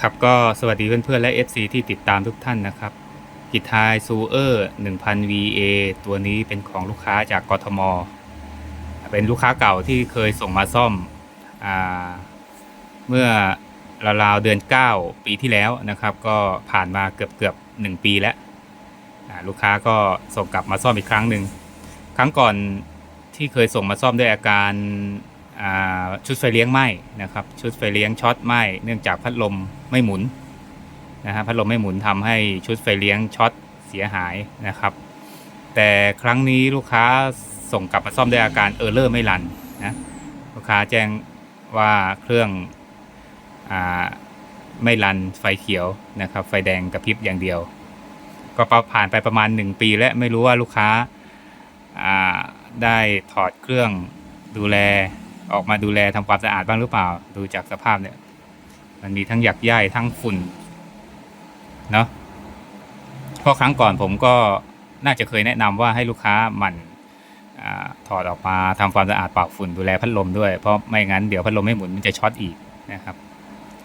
ครับก็สวัสดีเพื่อนๆ และ FC ที่ติดตามทุกท่านนะครับกิทายซูเออร์1000 VA ตัวนี้เป็นของลูกค้าจากกทม เป็นลูกค้าเก่าที่เคยส่งมาซ่อมอเมื่อราวๆเดือน 9 ปีที่แล้วนะครับ ก็ผ่านมาเกือบเกือบ1ปีแล้วลูกค้าก็ส่งกลับมาซ่อมอีกครั้งหนึ่งครั้งก่อนที่เคยส่งมาซ่อมด้วยอาการ ชุดไฟเลี้ยงไหม้นะครับชุดไฟเลี้ยงช็อตไหม้เนื่องจากพัดลมไม่หมุนนะฮะพัดลมไม่หมุนทำให้ชุดไฟเลี้ยงช็อตเสียหายนะครับ แต่ครั้งนี้ลูกค้าส่งกลับมาซ่อมด้วยอาการเออร์เลอร์ไม่รันนะลูกค้าแจ้งว่าเครื่องอไม่รันไฟเขียวนะครับ ไฟแดงกระพริบอย่างเดียว ก็ผ่านไปประมาณ 1 ปีแล้วไม่รู้ว่าลูกค้าได้ถอดเครื่องดูแล ออกมาดูแลทำความสะอาดบ้างหรือเปล่า ดูจากสภาพเนี่ย มันมีทั้งหยักย่ายทั้งฝุ่นเนาะเพราะครั้งก่อนผมก็น่าจะเคยแนะนำว่าให้ลูกค้าหมั่นอถอดออกมาทำความสะอาดเป่าฝุ่นดูแลพัดลมด้วย เพราะไม่งั้นเดี๋ยวพัดลมไม่หมุนมันจะช็อตอีกนะครับ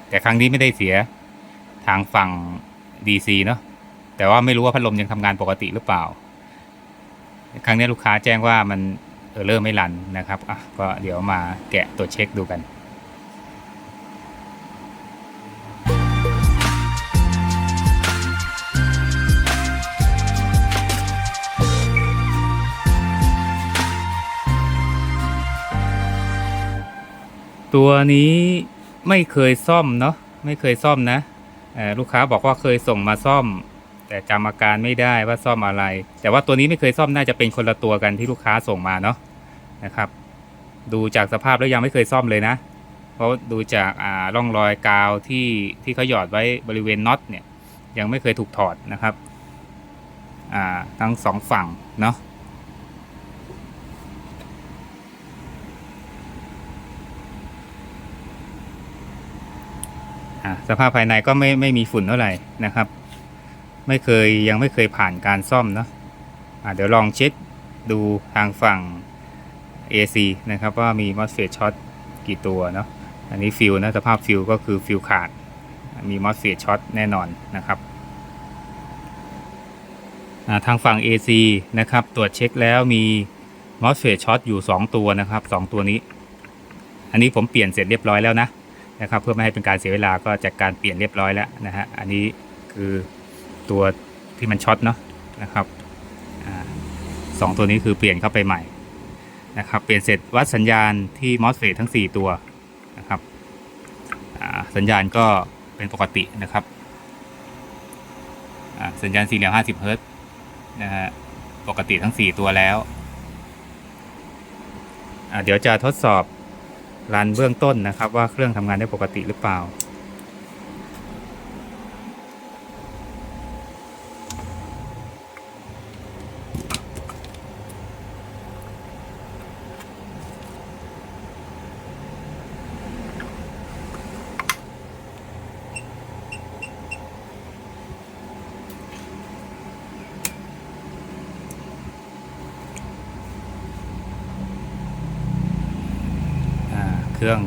แต่ครั้งนี้ไม่ได้เสียทางฝั่ง DC เนาะแต่ว่าไม่รู้ว่าพัดลมยังทำงานปกติหรือเปล่า ครั้งนี้ลูกค้าแจ้งว่ามัน เออเริ่มไม่รันนะครับอะก็เดี๋ยวมาแกะตัวเช็คดูกันตัวนี้ไม่เคยซ่อมเนาะไม่เคยซ่อมนะเออลูกค้าบอกว่าเคยส่งมาซ่อม แต่จำอาการไม่ได้ว่าซ่อมอะไร แต่ว่าตัวนี้ไม่เคยซ่อมน่าจะเป็นคนละตัวกันที่ลูกค้าส่งมาเนาะนะครับ ดูจากสภาพแล้วยังไม่เคยซ่อมเลยนะ เพราะดูจากอ่าร่องรอยกาวที่ที่เขาหยอดไว้บริเวณน็อตเนี่ยยังไม่เคยถูกถอดนะครับอ่าทั้งสองฝั่งเนาะอ่าสภาพภายในก็ไม่ไม่มีฝุ่นเท่าไหร่นะครับ ไม่เคยยังไม่เคยผ่านการซ่อมเนาะะเดี๋ยวลองเช็คดูทางฝั่ง AC นะครับว่ามี MOSFET ช็อตกี่ตัวเนาะอันนี้ฟิลนะสภาพฟิลก็คือฟิลขาด มี MOSFET ช็อตแน่นอนนะครับทางฝั่ง AC นะครับตรวจเช็คแล้วมี MOSFET ช็อตอยู่ 2 ตัวนะครับ 2 ตัวนี้ อันนี้ผมเปลี่ยนเสร็จเรียบร้อยแล้วนะนะครับเพื่อไม่ให้เป็นการเสียเวลาก็จัดการเปลี่ยนเรียบร้อยแล้วนะฮะอันนี้คือ ตัวที่มันช็อตเนาะนะครับอสองตัวนี้คือเปลี่ยนเข้าไปใหม่นะครับเปลี่ยนเสร็จวัดสัญญาณที่ MOSFET ทั้ง 4 ตัวนะครับสัญญาณก็เป็นปกตินะครับสัญญาณสี่เหลี่ยม50 เฮิรตซ์นะฮะปกติทั้ง 4 ตัวแล้ว เดี๋ยวจะทดสอบรันเบื้องต้นนะครับ ว่าเครื่องทำงานได้ปกติหรือเปล่า เครื่อง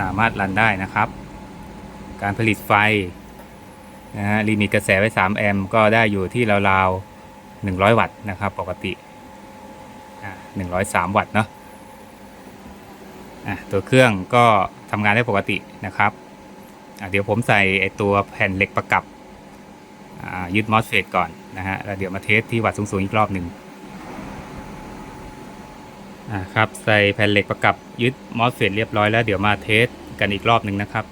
สามารถรันได้นะครับ การผลิตไฟนะฮะลิมิตกระแสไว้ 3 แอมป์ก็ได้อยู่ที่ราวๆ 100 วัตต์นะครับ ปกติอ่า103 วัตต์เนาะะตัวเครื่องก็ทำงานได้ปกตินะครับ เดี๋ยวผมใส่ไอตัวแผ่นเหล็กประกับยึดมอสเฟตก่อนนะฮะแล้วเดี๋ยวมาเทสที่วัดสูงๆอีกรอบหนึ่ง อ่าครับใส่แผ่นเหล็กประกับยึดมอสเฟตเรียบร้อยแล้วเดี๋ยวมาเทสกันอีกรอบหนึ่งนะครับ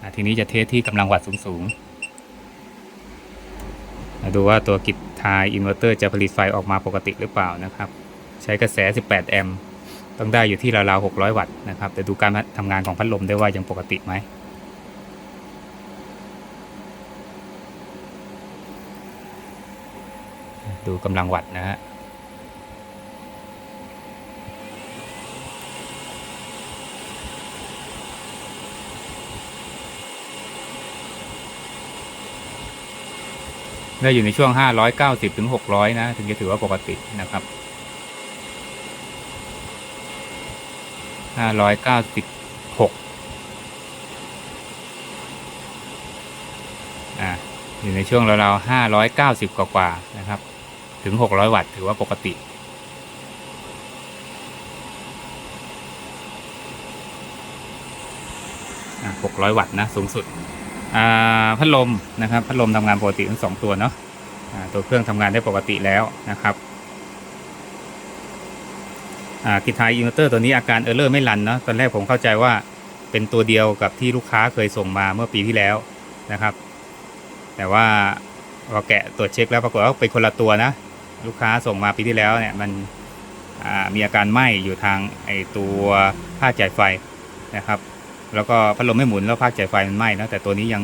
อ่าทีนี้จะเทสที่กำลังวัดสูงๆดูว่าตัวกิจทายอินเวอร์เตอร์จะผลิตไฟออกมาปกติหรือเปล่านะครับ ใช้กระแส 18 แอมป์ต้องได้อยู่ที่ราวๆ 600 วัตต์นะครับ แต่ดูการทำงานของพัดลมได้ว่ายังปกติไหมดูกำลังวัดนะฮะ ได้อยู่ในช่วง 590ถึง600 นะ ถึงจะถือว่าปกตินะครับ 596อยู่ในช่วงราวๆห้าร้อยเก้าสิบกว่าๆนะครับ ถึงหกร้อยวัตต์ถือว่าปกติหกร้อยวัตต์นะ สูงสุด พัดลมนะครับพัดลมทำงานปกติทั้งสองตัวเนาะตัวเครื่องทำงานได้ปกติแล้วนะครับกิทายอินเวอร์เตอร์ตัวนี้อาการเออร์เลอร์ไม่รันเนาะตอนแรกผมเข้าใจว่าเป็นตัวเดียวกับที่ลูกค้าเคยส่งมาเมื่อปีที่แล้วนะครับ แต่ว่าพอแกะตรวจเช็คแล้วปรากฏว่าเป็นคนละตัวนะ ลูกค้าส่งมาปีที่แล้วเนี่ยมันมีอาการไหม้อยู่ทางไอตัวผ้าจ่ายไฟนะครับ แล้วก็พัดลมไม่หมุนแล้วภาคจ่ายไฟมันไหม้นะแต่ตัวนี้ยัง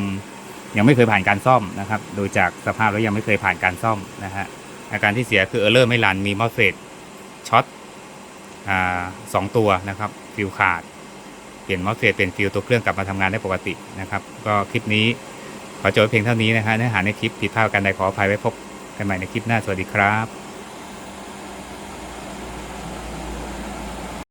ยังไม่เคยผ่านการซ่อมนะครับ โดยจากสภาพแล้วยังไม่เคยผ่านการซ่อมนะฮะอาการที่เสียคือเออร์เลอร์ไม่รันมีมอสเฟตช็อตสองตัวนะครับฟิวขาด เปลี่ยนมอสเฟตเป็นฟิวตัวเครื่องกลับมาทำงานได้ปกตินะครับ ก็คลิปนี้ขอจบเพียงเท่านี้นะฮะเนื้อหาในคลิปผิดพลาดกันใดขออภัยไว้พบกันใหม่ในคลิปหน้าสวัสดีครับ